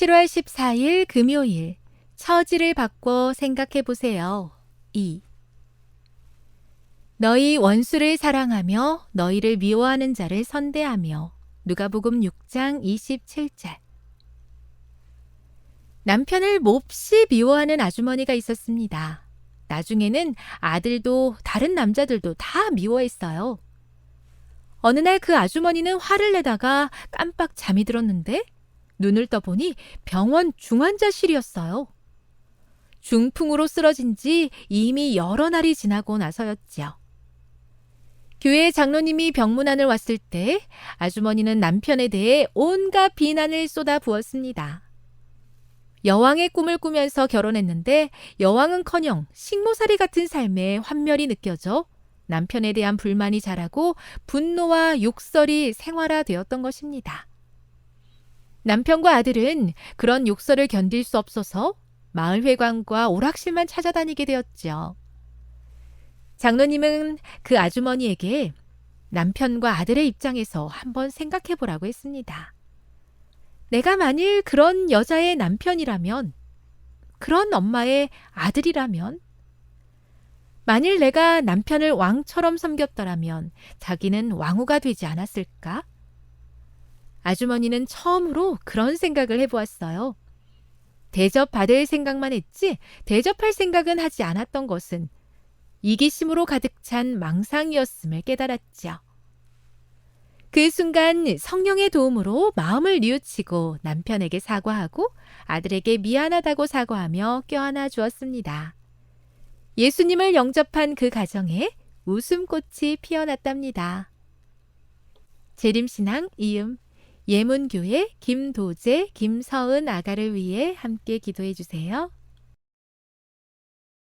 7월 14일 금요일 처지를 바꿔 생각해 보세요. 2. 너희 원수를 사랑하며 너희를 미워하는 자를 선대하며 누가복음 6장 27절 남편을 몹시 미워하는 아주머니가 있었습니다. 나중에는 아들도 다른 남자들도 다 미워했어요. 어느 날 그 아주머니는 화를 내다가 깜빡 잠이 들었는데 눈을 떠보니 병원 중환자실이었어요. 중풍으로 쓰러진 지 이미 여러 날이 지나고 나서였지요. 교회 장로님이 병문안을 왔을 때 아주머니는 남편에 대해 온갖 비난을 쏟아 부었습니다. 여왕의 꿈을 꾸면서 결혼했는데 여왕은커녕 식모살이 같은 삶에 환멸이 느껴져 남편에 대한 불만이 자라고 분노와 욕설이 생활화되었던 것입니다. 남편과 아들은 그런 욕설을 견딜 수 없어서 마을회관과 오락실만 찾아다니게 되었죠. 장로님은 그 아주머니에게 남편과 아들의 입장에서 한번 생각해 보라고 했습니다. 내가 만일 그런 여자의 남편이라면, 그런 엄마의 아들이라면, 만일 내가 남편을 왕처럼 섬겼더라면 자기는 왕후가 되지 않았을까? 아주머니는 처음으로 그런 생각을 해보았어요. 대접받을 생각만 했지 대접할 생각은 하지 않았던 것은 이기심으로 가득 찬 망상이었음을 깨달았죠. 그 순간 성령의 도움으로 마음을 뉘우치고 남편에게 사과하고 아들에게 미안하다고 사과하며 껴안아 주었습니다. 예수님을 영접한 그 가정에 웃음꽃이 피어났답니다. 재림신앙 이음 예문교회 김도재, 김서은 아가를 위해 함께 기도해 주세요.